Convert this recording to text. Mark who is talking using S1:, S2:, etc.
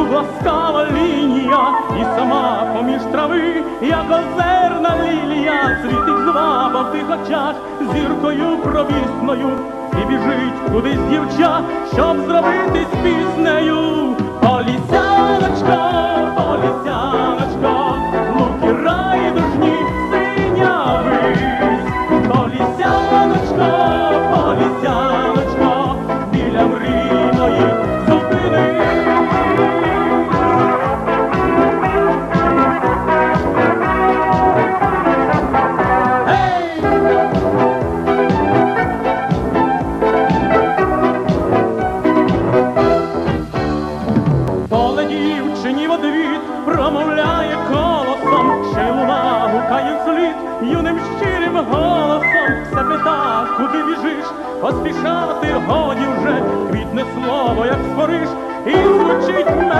S1: ласкава лінія, і сама поміж трави, як озерна лілія, світить зваба в тих очах, зіркою провісною, і біжить кудись дівча, щоб зробитись піснею. Промовляє колосом, чи увагу гукає слід юним щирим голосом. Все пита, куди біжиш, поспішати годі вже, квітне слово, як спориш, і звучить.